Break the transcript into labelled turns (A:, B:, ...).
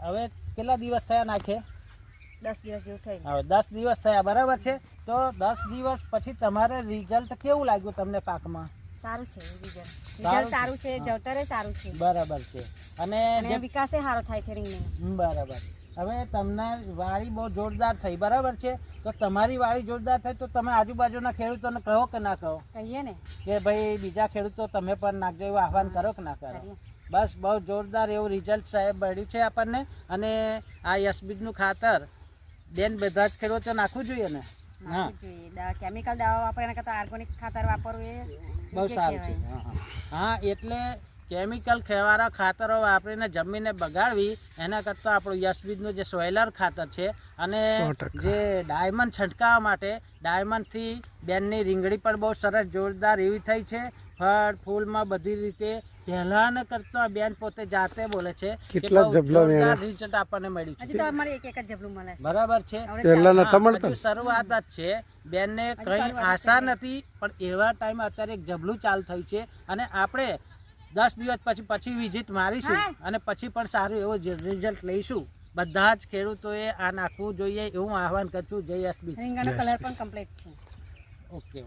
A: હવે કેટલા દિવસ થયા નાખે?
B: દસ દિવસ જેવું થઈ
A: હવે દસ દિવસ થયા બરાબર છે? તો દસ દિવસ પછી તમારે રિઝલ્ટ કેવું લાગ્યું તમને પાકમાં?
B: સારું છે રિઝલ્ટ
A: સારું
B: રિઝલ્ટ
A: છે?
B: સારું છે જવતરે સારું છે.
A: બરાબર છે. અને જે
B: વિકાસે સારો થાય છે રીંગણી
A: બરાબર. હવે તમને વાળી બહુ જોરદાર થઈ બરાબર છે? તો તમારી વાળી જોરદાર થઈ તો તમે આજુબાજુના ખેડૂતોને કહો કે ના કહો?
B: કહીએ ને.
A: કે ભાઈ બીજા ખેડૂતો તમે પણ નાખજો એવું આહવાન કરો કે ના કરો. બસ બહુ જોરદાર એવું રિઝલ્ટ સાહેબ મળ્યું છે આપણને. અને આ યશબીજનું ખાતર. બેન બધા જ ખેડૂતો નાખવું જોઈએ ને? હા.
B: કેમિકલ દવા વાપરે એના કરતાં ઓર્ગેનિક ખાતર વાપરવું એ
A: બહુ સારું છે. હા, હા. હા એટલે કેમિકલ ખેવાળા ખાતરો વાપરીને જમીનને બગાડવી એના કરતાં આપણું યશબીજનું જે સોયલર ખાતર છે અને જે ડાયમંડ છંટકાવવા માટે ડાયમંડથી બેનની રીંગણી પણ બહુ સરસ જોરદાર એવી થઈ છે. ફળ ફૂલમાં બધી રીતે પહેલાંને કરતા બેન પોતે જાતે બોલે છે કેટલા જબલા રિઝલ્ટ આપણને મળ્યું છે.
B: હજી તો અમારે એક એક જ જબલું મળે છે.
A: બરાબર છે? પહેલા શરૂઆત જ છે. બેનને કઈ આશા નથી પણ એવા ટાઈમ અત્યારે એક જબલું ચાલુ થયું છે અને આપણે દસ દિવસ પછી પછી વિઝિટ મારીશું અને પછી પણ સારું એવું રિઝલ્ટ લઈશું. બધા જ ખેડૂતોએ આ નાખવું જોઈએ એવું આહવાન કરશું જય એસબી
B: કલર પણ કમ્પ્લીટ છે.
A: ઓકે